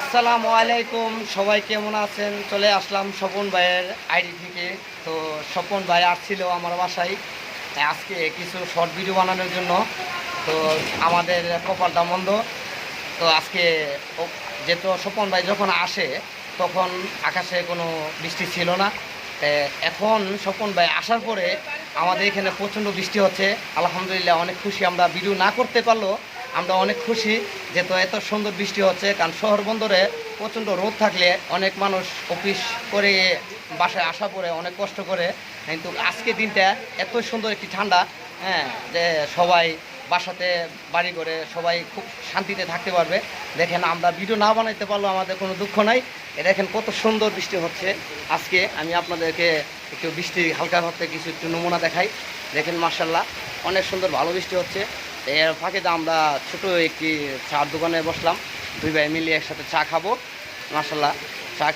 আসসালামু আলাইকুম, সবাই কেমন আছেন? চলে আসলাম স্বপন ভাইয়ের আইডি থেকে। তো স্বপন ভাই আসছিল আমার বাসায়। আজকে কিছু শর্ট ভিডিও বানানোর জন্য। তো আমাদের কপালটা মন্দ। তো আজকে যেহেতু স্বপন ভাই যখন আসে, তখন আকাশে কোনো বৃষ্টি ছিল না। এখন স্বপন ভাই আসার পরে আমাদের এখানে প্রচণ্ড বৃষ্টি হচ্ছে। আলহামদুলিল্লাহ অনেক খুশি আমরা। ভিডিও না করতে পারলেও আমরা অনেক খুশি যেহেতু এত সুন্দর বৃষ্টি হচ্ছে, কারণ শহর বন্দরে প্রচণ্ড রোদ থাকলে অনেক মানুষ অফিস করে, বাসায় আসা পরে অনেক কষ্ট করে। কিন্তু আজকে দিনটা এত সুন্দর একটি ঠান্ডা হ্যাঁ যে সবাই বাসাতে বাড়ি করে সবাই খুব শান্তিতে থাকতে পারবে। দেখেন আমরা ভিডিও না বানাইতে পারলেও আমাদের কোনো দুঃখ নাই। দেখেন কত সুন্দর বৃষ্টি হচ্ছে। আজকে আমি আপনাদেরকে একটু বৃষ্টি হালকা হাতে কিছু একটু নমুনা দেখাই। দেখেন মার্শাল্লাহ অনেক সুন্দর ভালো বৃষ্টি হচ্ছে। এর ফাঁকে তো আমরা ছোটো একটি চার দোকানে বসলাম। দুই ভাই মিলে একসাথে চা খাব। মার্শাল্লাহ চা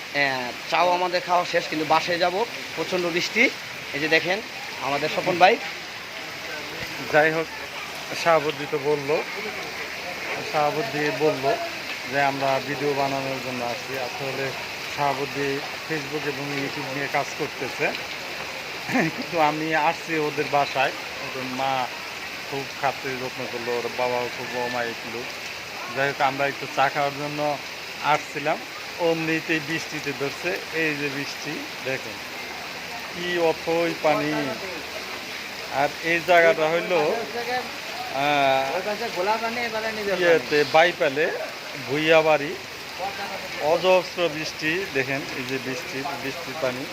চাও আমাদের খাওয়া শেষ, কিন্তু বাসে যাব। প্রচণ্ড বৃষ্টি। এই যে দেখেন, আমাদের স্বপন ভাই। যাই হোক, শাহাবুদ্দি তো বলল। শাহাবুদ্দি বলল যে আমরা ভিডিও বানানোর জন্য আসি আসলে শাহাবুদ্দি ফেসবুক এবং ইউটিউব নিয়ে কাজ করতেছে। কিন্তু আমি আসছি ওদের বাসায়। ওদের মা খুব খাতে যত্ন করল, ওর বাবাও খুব অমায়িক লোক। যাই হোক, আমরা একটু চা খাওয়ার জন্য আসছিলাম। অমনিতেই বৃষ্টিতে ধরছে, এই যে বৃষ্টি, দেখেন। কি অথই পানি। আর এই জায়গাটা হইল ইয়েতে বাইপালে ভুইয়া বাড়ি অজস্র বৃষ্টি, দেখেন এই যে বৃষ্টি, বৃষ্টির পানি।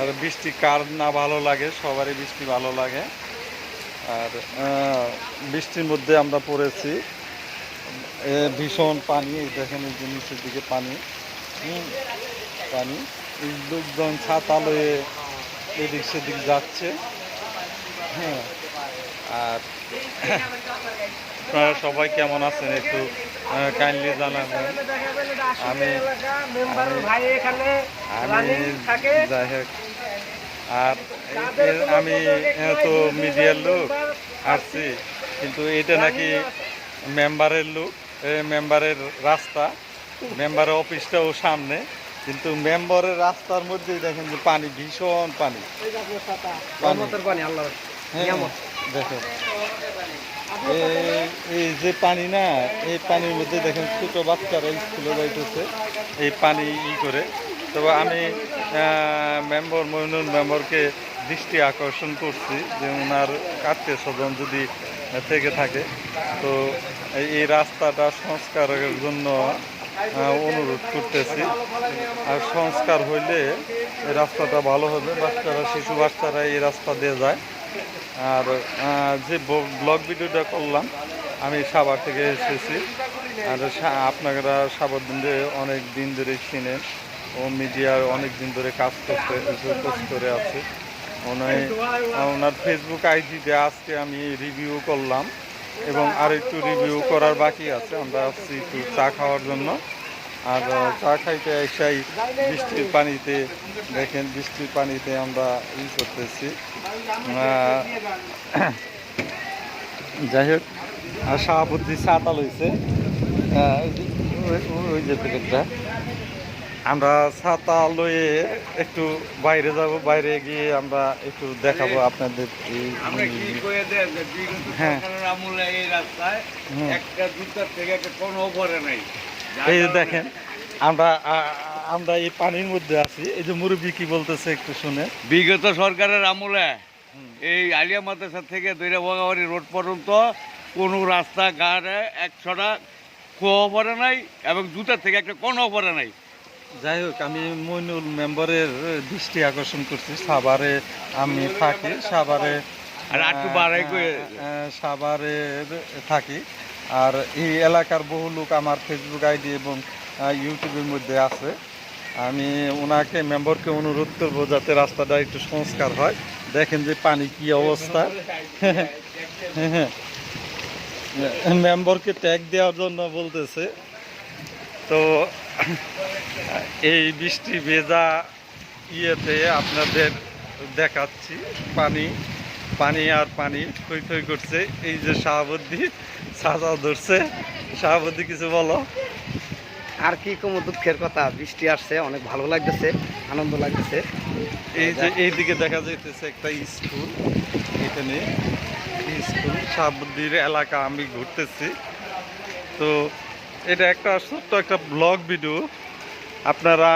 আর বৃষ্টি কার না ভালো লাগে, সবারই বৃষ্টি ভালো লাগে। আর বৃষ্টির মধ্যে আমরা পড়েছি। ভীষণ পানি দেখেন এই যে নিচের দিকে পানি। পানি। লোকজন ছাতা লয়ে এদিক সেদিক যাচ্ছে। হ্যাঁ আর আপনারা সবাই কেমন আছেন একটু কাইন্ডলি জানাবেন। আমি আমি যাই হোক। আর আমি তো মিডিয়ার লোক আসছি কিন্তু এটা নাকি মেম্বারের লোক মেম্বারের রাস্তা মেম্বারের অফিসটাও সামনে কিন্তু মেম্বারের রাস্তার মধ্যেই দেখেন যে পানি ভীষণ পানি। হ্যাঁ, নিয়ামত। দেখো এই- এই যে পানি না এই পানির মধ্যে দেখেন ছোট বাচ্চারা স্কুলে যাইতেছে এই পানি ই করে। তবে আমি মেম্বার মইনুল মেম্বারকে দৃষ্টি আকর্ষণ করছি যে ওনার আত্মীয় স্বজন যদি থেকে থাকে, তো এই- রাস্তাটা সংস্কারের জন্য অনুরোধ করতেছি। আর সংস্কার হইলে এই রাস্তাটা ভালো হবে। বাচ্চারা, শিশু বাচ্চারা এই রাস্তা দিয়ে যায়। আর যে ব্লগ ভিডিওটা করলাম, আমি সাভার থেকে এসেছি। আর আপনারা সাভার দিন অনেক দিন ধরে চিনেন ও মিডিয়ার অনেক দিন ধরে কাজ করতে করে আছে। ওনার ফেসবুক আইডিতে আজকে আমি রিভিউ করলাম এবং আর একটু রিভিউ করার বাকি আছে। আমরা আসছি একটু চা খাওয়ার জন্য। আর চা খাইতে এসাই বৃষ্টির পানিতে, দেখেন বৃষ্টির পানিতে আমরা ই করতেছি। যাই হোক সভাপতি চাটা লইছে। ওই যে প্যাকেটটা আমরা ছাতা লয়ে একটু বাইরে যাব বাইরে গিয়ে আমরা একটু দেখাবো আপনাদের এই যে হ্যাঁ। সরকারের আমলে এই রাস্তায় একটা দুটার থেকে একটা কোনো পরে নাই। এই দেখেন আমরা আমরা এই পানির মধ্যে আছি। এই যে মুরব্বী কি বলতেছে একটু শুনে বিগত সরকারের আমলে এই আলিয়া মাদ্রাসা থেকে দৈরা বগাবাড়ি রোড পর্যন্ত কোনো রাস্তা ঘাটে একশোটা কুয়ো পড়ে নাই এবং জুতার থেকে একটা কোনো পড়ে নাই। যাই হোক আমি মইনুল মেম্বারের দৃষ্টি আকর্ষণ করছি। সাভারে আমি থাকি সাভারে সাভারে থাকি। আর এই এলাকার বহু লোক আমার ফেসবুক আইডি এবং ইউটিউবের মধ্যে আছে। আমি ওনাকে মেম্বারকে অনুরোধ করব যাতে রাস্তাটা একটু সংস্কার হয়। দেখেন যে পানি কি অবস্থা। মেম্বারকে ট্যাগ দেওয়ার জন্য বলতেছে। তো এই বৃষ্টি ভেজা ইয়েতে আপনাদের দেখাচ্ছি পানি পানি আর পানি থই থই করছে। এই যে শাহাবুদ্দি সাজা ধরছে। শাহাবুদ্দি কিছু বলো। আর কি কোনো দুঃখের কথা বৃষ্টি আসছে অনেক ভালো লাগতেছে আনন্দ লাগতেছে। এই যে এইদিকে দেখা যাইতেছে একটা স্কুল এখানে স্কুল শাহাবুদ্দির এলাকা আমি ঘুরতেছি। তো এটা একটা ছোট্ট একটা ব্লগ ভিডিও। আপনারা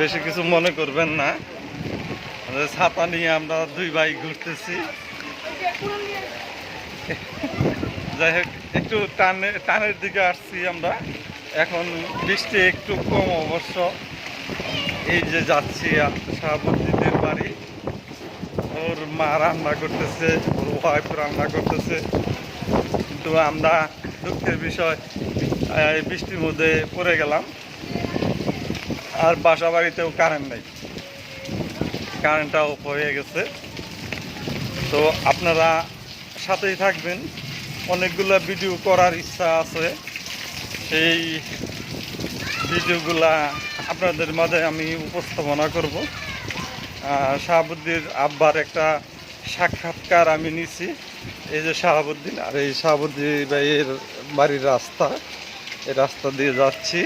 বেশি কিছু মনে করবেন না। ছাতা নিয়ে আমরা দুই ভাই ঘুরতেছি। যাই হোক, একটু টানে, টানের দিকে আসছি আমরা। এখন বৃষ্টি একটু কম অবশ্য। এই যে যাচ্ছি শাহাবুদ্দিনের বাড়ি। ওর মা রান্না করতেছে, ওর ওয়াইফ রান্না করতেছে। কিন্তু আমরা দুঃখের বিষয় বৃষ্টির মধ্যে পড়ে গেলাম। আর বাসা বাড়িতেও কারেন্ট নেই। কারেন্টটাও হয়ে গেছে। তো আপনারা সাথেই থাকবেন। অনেকগুলো ভিডিও করার ইচ্ছা আছে। সেই ভিডিওগুলা আপনাদের মাঝে আমি উপস্থাপনা করব। শাহাবুদ্দির আব্বার একটা সাক্ষাৎকার আমি নিছি। এই যে শাহাবুদ্দিন, আর এই শাহাবুদ্দিন ভাইয়ের বাড়ির রাস্তা, এই রাস্তা দিয়ে যাচ্ছি।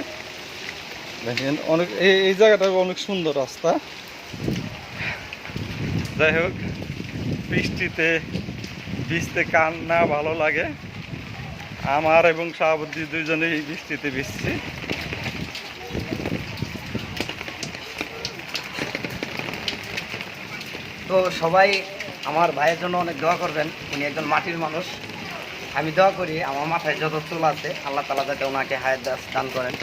দেখেন, অনেক, এই এই জায়গাটা অনেক সুন্দর রাস্তা। যাই হোক, বৃষ্টিতে, ভিজতে কান না ভালো লাগে। আমার এবং শাহাবুদ্দি দুইজনেই এই বৃষ্টিতে ভিজছি। তো সবাই আমার ভাইয়ের জন্য অনেক দোয়া করবেন। উনি একজন মাটির মানুষ। আমি দোয়া করি আমার মাথায় যত চুল আছে, আল্লাহ তালা যাতে ওনাকে হায়াত দাস দান করেন।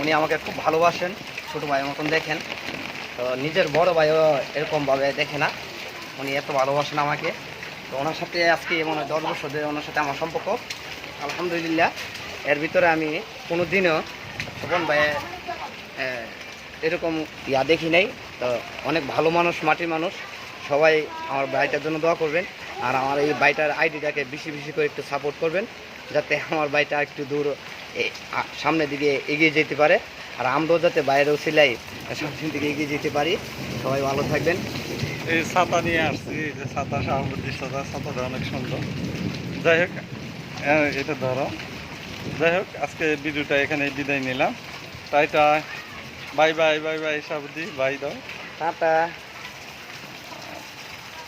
উনি আমাকে খুব ভালোবাসেন, ছোটো ভাইয়ের মতন দেখেন। তো নিজের বড় ভাইও এরকমভাবে দেখে না। উনি এত ভালোবাসেন আমাকে। তো ওনার সাথে আজকে মনে হয় দশ বছর ধরে ওনার সাথে আমার সম্পর্ক। আলহামদুলিল্লাহ, এর ভিতরে আমি কোনো দিনও স্বপন ভাইয়ের এরকম ইয়া দেখি নাই। তো অনেক ভালো মানুষ, মাটির মানুষ। সবাই আমার ভাইটার জন্য দোয়া করবেন আর আমার এই বাইটার আইডিটাকে বেশি বেশি করে একটু সাপোর্ট করবেন যাতে আমার বাইটা একটু দূর সামনের দিকে এগিয়ে যেতে পারে। আর আমরাও যাতে বাইরেও সিলাই সামনের দিকে এগিয়ে যেতে পারি। সবাই ভালো থাকবেন। এই ছাতা নিয়ে আসছি যে ছাতা শাহাবুদ্দির ছাতা ছাতাটা অনেক সুন্দর। যাই হোক এটা ধরো। যাই হোক আজকে ভিডিওটা এখানে বিদায় নিলাম। তাইটা বাই বাই বাই বাই শাহাবুদ্দি বাই দাও। টাটা।